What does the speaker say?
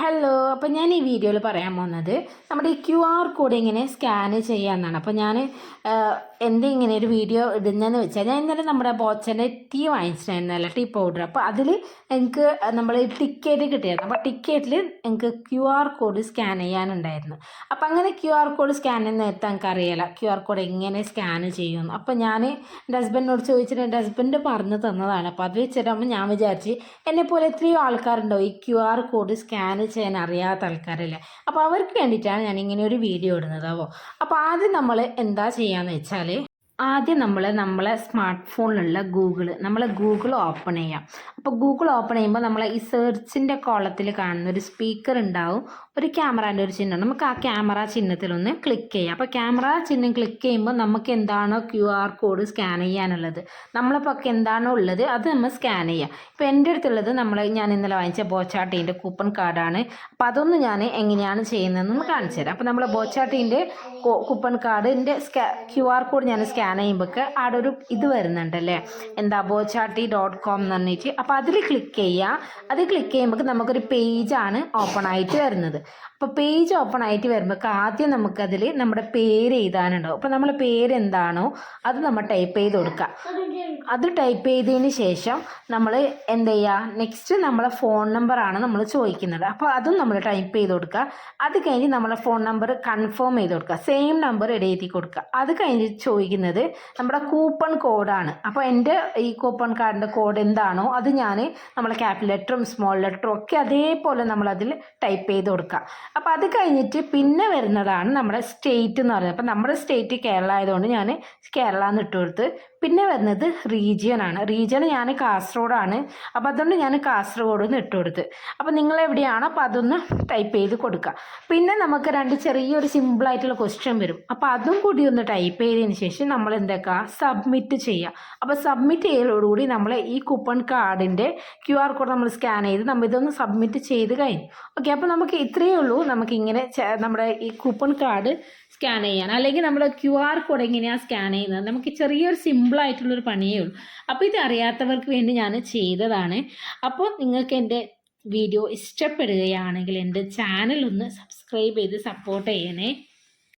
Hello അപ്പോൾ ഞാൻ ഈ വീഡിയോയിൽ പറയാൻ പോകുന്നത് നമ്മുടെ ഈ ക്യു ആർ കോഡ് ഇങ്ങനെ സ്കാൻ ചെയ്യാമെന്നാണ് അപ്പോൾ ഞാൻ എന്തിങ്ങനെ ഒരു വീഡിയോ ഇടുന്നതെന്ന് വെച്ചാൽ ഞാൻ ഇന്നലെ നമ്മുടെ ബോച്ചന്റെ ടീ വാങ്ങിച്ചിട്ടുണ്ടായിരുന്നല്ല ടീ പൗഡർ അപ്പോൾ അതിൽ എനിക്ക് നമ്മൾ ടിക്കറ്റ് കിട്ടിയായിരുന്നു അപ്പോൾ ടിക്കറ്റിൽ എനിക്ക് ക്യു ആർ കോഡ് സ്കാൻ ചെയ്യാനുണ്ടായിരുന്നു. അപ്പോൾ അങ്ങനെ ക്യു ആർ കോഡ് സ്കാൻ ചെയ്യുന്ന നേരത്തെ എനിക്ക് അറിയില്ല ക്യു ആർ കോഡ് എങ്ങനെ സ്കാൻ ചെയ്യുമെന്ന് അപ്പോൾ ഞാൻ എന്റെ ഹസ്ബൻഡിനോട് ചോദിച്ചിട്ട് എന്റെ ഹസ്ബൻഡ് പറഞ്ഞു തന്നതാണ്. അപ്പോൾ അത് വെച്ചിട്ടാകുമ്പോൾ ഞാൻ വിചാരിച്ച് എന്നെപ്പോലെ എത്രയോ ആൾക്കാരുണ്ടോ ഈ ക്യു ആർ കോഡ് സ്കാൻ ചെയ്യാൻ അറിയാത്ത ആൾക്കാരല്ലേ? അപ്പോൾ അവർക്ക് വേണ്ടിയിട്ടാണ് ഞാൻ ഇങ്ങനെ ഒരു വീഡിയോ ഇടുന്നത്. അപ്പോൾ ആദ്യം നമ്മൾ എന്താ ചെയ്യാന്ന് വെച്ചാൽ ആദ്യം നമ്മൾ നമ്മളെ സ്മാർട്ട് ഫോണിലുള്ള ഗൂഗിൾ നമ്മൾ ഗൂഗിൾ ഓപ്പൺ ചെയ്യാം. അപ്പോൾ ഗൂഗിൾ ഓപ്പൺ ചെയ്യുമ്പോൾ നമ്മൾ ഈ സെർച്ചിന്റെ കോളത്തിൽ കാണുന്ന ഒരു സ്പീക്കർ ഉണ്ടാവും ഒരു ക്യാമറാന്റെ ഒരു ചിഹ്നം നമുക്ക് ആ ക്യാമറ ചിഹ്നത്തിലൊന്ന് ക്ലിക്ക് ചെയ്യാം. അപ്പോൾ ക്യാമറ ചിഹ്നം ക്ലിക്ക് ചെയ്യുമ്പോൾ നമുക്ക് എന്താണോ ക്യു ആർ കോഡ് സ്കാൻ ചെയ്യാനുള്ളത് നമ്മളിപ്പോൾ ഒക്കെ എന്താണോ ഉള്ളത് അത് നമ്മൾ സ്കാൻ ചെയ്യാം. ഇപ്പോൾ എന്റെ അടുത്തുള്ളത് നമ്മൾ ഞാൻ ഇന്നലെ വാങ്ങിച്ച ബോച്ചാട്ടീന്റെ കൂപ്പൺ കാർഡാണ്. അപ്പോൾ അതൊന്ന് ഞാൻ എങ്ങനെയാണ് ചെയ്യുന്നതെന്ന് കാണിച്ചു തരാം. അപ്പോൾ നമ്മൾ ബോച്ചാട്ടീന്റെ കൂപ്പൺ കാർഡിന്റെ സ്കാ ക്യു ആർ കോഡ് ഞാൻ സ്കാൻ ചെയ്യുമ്പോൾ അവിടെ ഒരു ഇത് വരുന്നുണ്ടല്ലേ? എന്താ ബോച്ചാട്ടി ഡോട്ട് കോം എന്ന് പറഞ്ഞിട്ട്. അപ്പോൾ അതിൽ ക്ലിക്ക് ചെയ്യുക അത് ക്ലിക്ക് ചെയ്യുമ്പോൾ നമുക്കൊരു പേജാണ് ഓപ്പൺ ആയിട്ട് വരുന്നത്. അപ്പോൾ പേജ് ഓപ്പൺ ആയിട്ട് വരുമ്പോൾ ആദ്യം നമുക്കതിൽ നമ്മുടെ പേര് എഴുതാനുണ്ടാവും. അപ്പോൾ നമ്മളെ പേര് എന്താണോ അത് നമ്മൾ ടൈപ്പ് ചെയ്ത് കൊടുക്കുക. അത് ടൈപ്പ് ചെയ്തതിന് ശേഷം നമ്മൾ എന്ത് ചെയ്യുക? നെക്സ്റ്റ് നമ്മളെ ഫോൺ നമ്പറാണ് നമ്മൾ ചോദിക്കുന്നത്. അപ്പോൾ അതും നമ്മൾ ടൈപ്പ് ചെയ്ത് കൊടുക്കുക. അത് കഴിഞ്ഞ് നമ്മളെ ഫോൺ നമ്പർ കൺഫേം ചെയ്ത് കൊടുക്കുക. സെയിം നമ്പർ എഴുതി കൊടുക്കുക. അത് കഴിഞ്ഞ് ചോദിക്കുന്നത് നമ്മുടെ കൂപ്പൺ കോഡാണ്. അപ്പോൾ എന്റെ ഈ കൂപ്പൺ കാർഡിന്റെ കോഡ് എന്താണോ അത് ഞാൻ നമ്മൾ ക്യാപിറ്റൽ ലെറ്ററും സ്മോൾ ലെറ്ററും ഒക്കെ അതേപോലെ നമ്മളതിൽ ടൈപ്പ് ചെയ്ത് കൊടുക്കുക. അപ്പോൾ അത് കഴിഞ്ഞിട്ട് പിന്നെ വരുന്നതാണ് നമ്മുടെ സ്റ്റേറ്റ് എന്ന് പറയുന്നത്. അപ്പോൾ നമ്മുടെ സ്റ്റേറ്റ് കേരള ആയതുകൊണ്ട് ഞാൻ കേരള എന്ന് ഇട്ട് കൊടുത്ത് പിന്നെ വരുന്നത് റീജിയൻ ആണ്. റീജിയൻ ഞാൻ കാസർഗോഡാണ്. അപ്പോൾ അതുകൊണ്ട് ഞാൻ കാസർഗോഡ് നിന്ന് ഇട്ട് കൊടുത്ത്. അപ്പോൾ നിങ്ങൾ എവിടെയാണോ അപ്പോൾ അതൊന്ന് ടൈപ്പ് ചെയ്ത് കൊടുക്കുക പിന്നെ നമുക്ക് രണ്ട് ചെറിയൊരു സിമ്പിളായിട്ടുള്ള ക്വസ്റ്റ്യൻ വരും. അപ്പോൾ അതും കൂടി ഒന്ന് ടൈപ്പ് ചെയ്തതിന് ശേഷം നമ്മൾ എന്തൊക്കെ? സബ്മിറ്റ് ചെയ്യുക അപ്പോൾ സബ്മിറ്റ് ചെയ്യലോടുകൂടി നമ്മൾ ഈ കൂപ്പൺ കാർഡിന്റെ ക്യു ആർ കോഡ് നമ്മൾ സ്കാൻ ചെയ്ത് നമ്മൾ ഇതൊന്ന് സബ്മിറ്റ് ചെയ്ത് കഴിഞ്ഞു. ഓക്കെ അപ്പോൾ നമുക്ക് ഇത്രയേ ഉള്ളൂ. നമുക്കിങ്ങനെ നമ്മുടെ ഈ കൂപ്പൺ കാർഡ് സ്കാൻ ചെയ്യാൻ. അല്ലെങ്കിൽ നമ്മുടെ ക്യു ആർ കോഡ് എങ്ങനെയാണ് സ്കാൻ ചെയ്യുന്നത്? നമുക്ക് ചെറിയൊരു സിമ്പിളായിട്ടുള്ളൊരു പണിയേ ഉള്ളൂ. അപ്പോൾ ഇത് അറിയാത്തവർക്ക് വേണ്ടി ഞാൻ ചെയ്തതാണ്. അപ്പോൾ നിങ്ങൾക്ക് എന്റെ വീഡിയോ ഇഷ്ടപ്പെടുകയാണെങ്കിൽ എന്റെ ചാനൽ ഒന്ന് സബ്സ്ക്രൈബ് ചെയ്ത് സപ്പോർട്ട് ചെയ്യണേ.